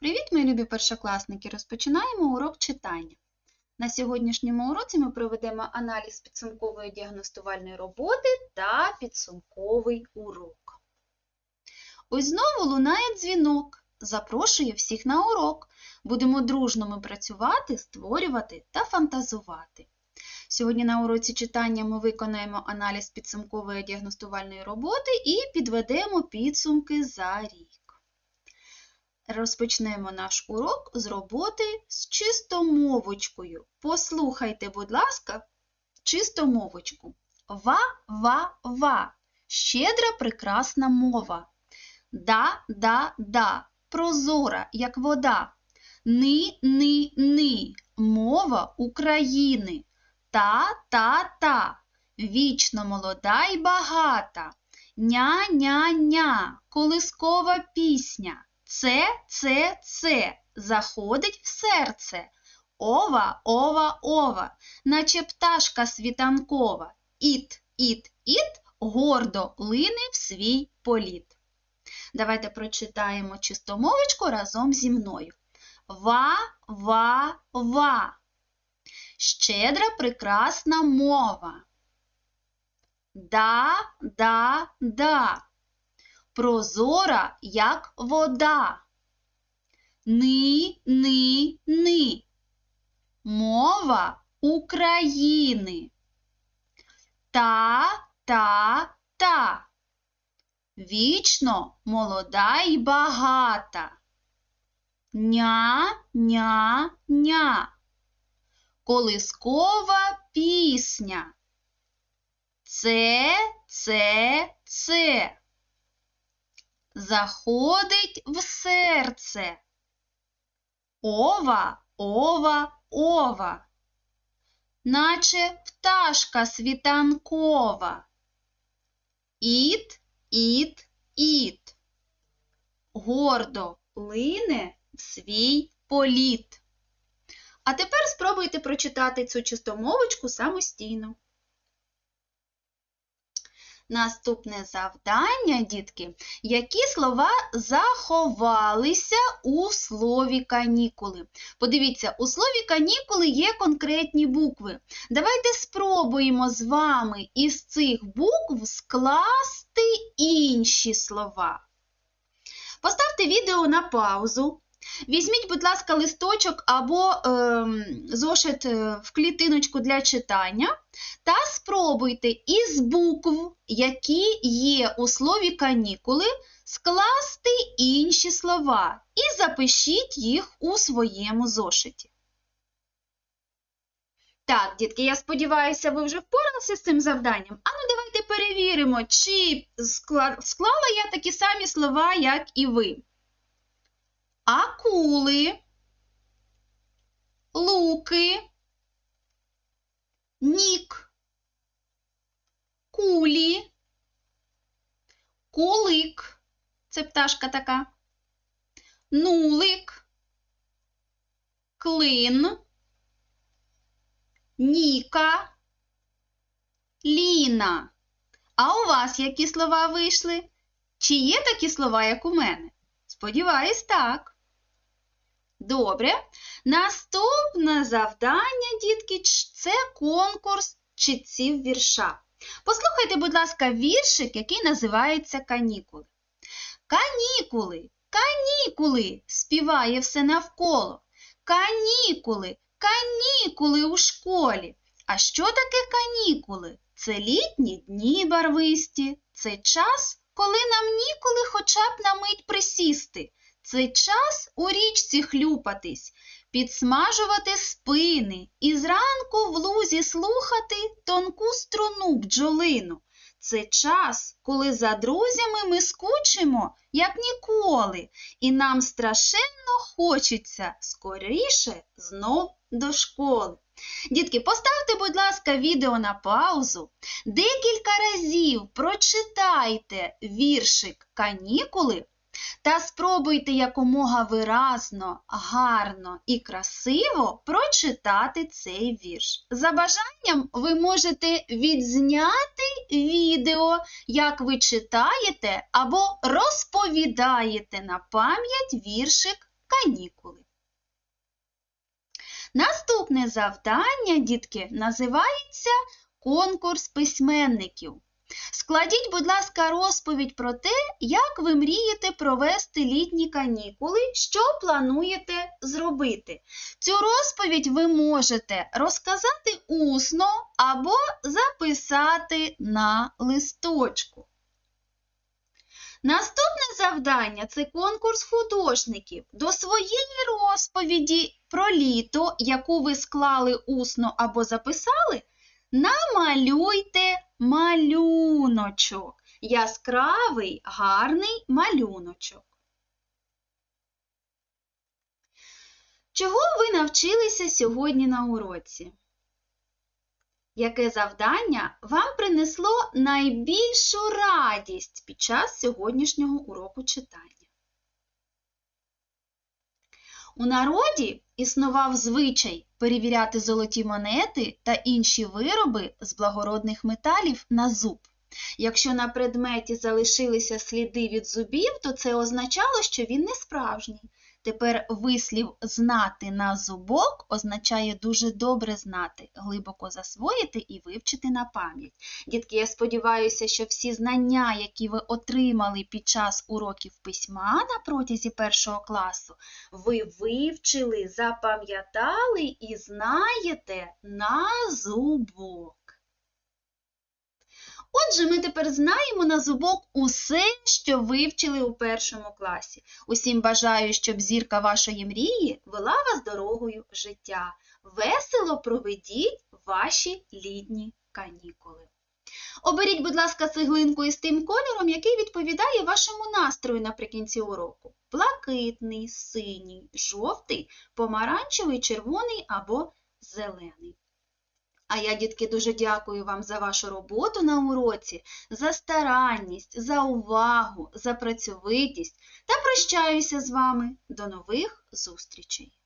Привіт, мої любі першокласники! Розпочинаємо урок читання. На сьогоднішньому уроці ми проведемо аналіз підсумкової діагностувальної роботи та підсумковий урок. Ось знову лунає дзвінок. Запрошує всіх на урок. Будемо дружно ми працювати, створювати та фантазувати. Сьогодні на уроці читання ми виконаємо аналіз підсумкової діагностувальної роботи і підведемо підсумки за рік. Розпочнемо наш урок з роботи з чистомовочкою. Послухайте, будь ласка, чистомовочку. Ва-ва-ва. Щедра прекрасна мова. Да-да-да. Прозора, як вода. Ни-ни-ни. Мова України. Та-та-та. Вічно молода й багата. Ня-ня-ня. Колискова пісня. Це, це, це заходить в серце. Ова, ова, ова, наче пташка світанкова. Іт, іт, іт гордо лине в свій політ. Давайте прочитаємо чистомовочку разом зі мною. Ва, ва, ва. Щедра прекрасна мова. Да, да, да прозора, як вода. Ни, ни, ни. Мова України. Та, та, та. Вічно молода й багата. Ня, ня, ня. Колискова пісня. Це, це, це заходить в серце. Ова, ова, ова, наче пташка світанкова. Іт, іт, іт. Гордо лине в свій політ. А тепер спробуйте прочитати цю чистомовочку самостійно. Наступне завдання, дітки, які слова заховалися у слові канікули. Подивіться, у слові канікули є конкретні букви. Давайте спробуємо з вами із цих букв скласти інші слова. Поставте відео на паузу. Візьміть, будь ласка, листочок або е, зошит в клітиночку для читання та спробуйте із букв, які є у слові канікули, скласти інші слова і запишіть їх у своєму зошиті. Так, дітки, я сподіваюся, ви вже впоралися з цим завданням. А ну давайте перевіримо, чи склала я такі самі слова, як і ви акули, луки, нік, кулі, кулик, це пташка така, нулик, клин, ніка, ліна. А у вас які слова вийшли? Чи є такі слова, як у мене? Сподіваюсь, так. Добре. Наступне завдання, дітки, це конкурс читців вірша. Послухайте, будь ласка, віршик, який називається Канікули. Канікули, канікули, співає все навколо. Канікули, канікули у школі. А що таке канікули? Це літні дні барвисті. Це час, коли нам ніколи хоча б на мить присісти. Це час у річці хлюпатись, підсмажувати спини і зранку в лузі слухати тонку струну бджолину. Це час, коли за друзями ми скучимо, як ніколи, і нам страшенно хочеться скоріше знов до школи. Дітки, поставте, будь ласка, відео на паузу. Декілька разів прочитайте віршик канікули та спробуйте якомога виразно, гарно і красиво прочитати цей вірш. За бажанням ви можете відзняти відео, як ви читаєте або розповідаєте на пам'ять віршик канікули. Наступне завдання, дітки, називається конкурс письменників. Складіть, будь ласка, розповідь про те, як ви мрієте провести літні канікули, що плануєте зробити. Цю розповідь ви можете розказати усно або записати на листочку. Наступне завдання це конкурс художників. До своєї розповіді про літо, яку ви склали усно або записали, намалюйте малюночок. Яскравий, гарний малюночок. Чого ви навчилися сьогодні на уроці? Яке завдання вам принесло найбільшу радість під час сьогоднішнього уроку читання? У народі існував звичай перевіряти золоті монети та інші вироби з благородних металів на зуб. Якщо на предметі залишилися сліди від зубів, то це означало, що він не справжній. Тепер вислів знати на зубок означає дуже добре знати, глибоко засвоїти і вивчити на пам'ять. Дітки, я сподіваюся, що всі знання, які ви отримали під час уроків письма на протязі першого класу, ви вивчили, запам'ятали і знаєте на зубок. Отже, ми тепер знаємо на зубок усе, що вивчили у першому класі. Усім бажаю, щоб зірка вашої мрії вела вас дорогою життя. Весело проведіть ваші літні канікули. Оберіть, будь ласка, цеглинку із тим кольором, який відповідає вашому настрою наприкінці уроку. Блакитний, синій, жовтий, помаранчевий, червоний або зелений. А я, дітки, дуже дякую вам за вашу роботу на уроці, за старанність, за увагу, за працьовитість та прощаюся з вами. До нових зустрічей!